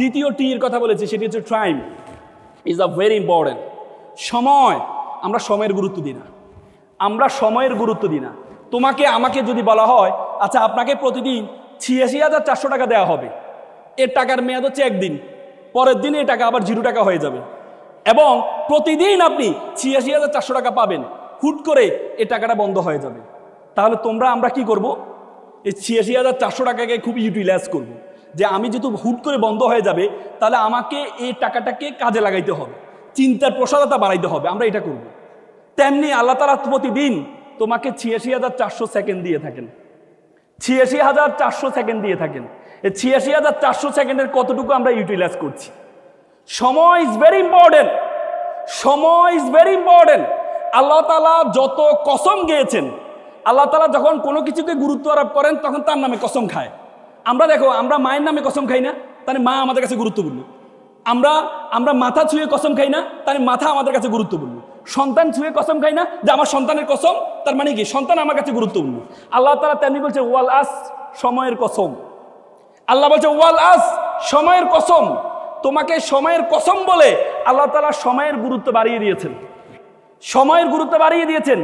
দ্বিতীয় টি এর কথা বলেছি, সেটি হচ্ছে time is a very important সময়, আমরা সময়ের গুরুত্ব দিই না। আমরা সময়ের গুরুত্ব দিই না। তোমাকে, আমাকে যদি বলা হয় আচ্ছা আপনাকে প্রতিদিন ছিয়াশি হাজার চারশো টাকা দেওয়া হবে। এর টাকার মেয়াদ হচ্ছে একদিন। পরের দিন এই টাকা আবার জিরো টাকা হয়ে যাবে। এবং প্রতিদিন আপনি ছিয়াশি হাজার চারশো টাকা পাবেন। হুট করে এই টাকাটা বন্ধ হয়ে যাবে। তাহলে তোমরা, আমরা কি করব? এই ছিয়াশি হাজার চারশো টাকাকে খুব ইউটিলাইজ করব। যে আমি যেহেতু হুট করে বন্ধ হয়ে যাবে, তাহলে আমাকে এই টাকাটাকে কাজে লাগাইতে হবে। চিন্তার প্রসারতা বাড়াইতে হবে, আমরা এটা করব। তেমনি আল্লাহ তালা প্রতিদিন তোমাকে ছিয়াশি হাজার চারশো সেকেন্ড দিয়ে থাকেন। ছিয়াশি হাজার চারশো সেকেন্ড দিয়ে থাকেন। এই ছিয়াশি হাজার চারশো সেকেন্ডের কতটুকু আমরা ইউটিলাইজ করছি? সময় ইজ ভেরি ইম্পর্টেন্ট সময় ইজ ভেরি ইম্পর্টেন্ট আল্লাহ তালা যত কসম গিয়েছেন, আল্লাহ তালা যখন কোনো কিছুকে গুরুত্ব আরোপ করেন, তখন তার নামে কসম খায়। আমরা দেখো, আমরা মায়ের নামে কসম খাই না তাহলে মা আমাদের কাছে গুরুত্বপূর্ণ। আমরা আমরা মাথা ছুঁয়ে কসম খাই না তাহলে মাথা আমাদের কাছে গুরুত্বপূর্ণ। সন্তান ছুঁয়ে কসম খাই না, যে আমার সন্তানের কসম, তার মানে কি? সন্তান আমার কাছে গুরুত্বপূর্ণ। আল্লাহ তালা তেমনি বলছে, ওয়াল আস, সময়ের কসম। আল্লাহ বলছে, ওয়াল আস, সময়ের কসম। তোমাকে সময়ের কসম বলে আল্লাহ তালা সময়ের গুরুত্ব বাড়িয়ে দিয়েছেন। সময়ের গুরুত্ব বাড়িয়ে দিয়েছেন।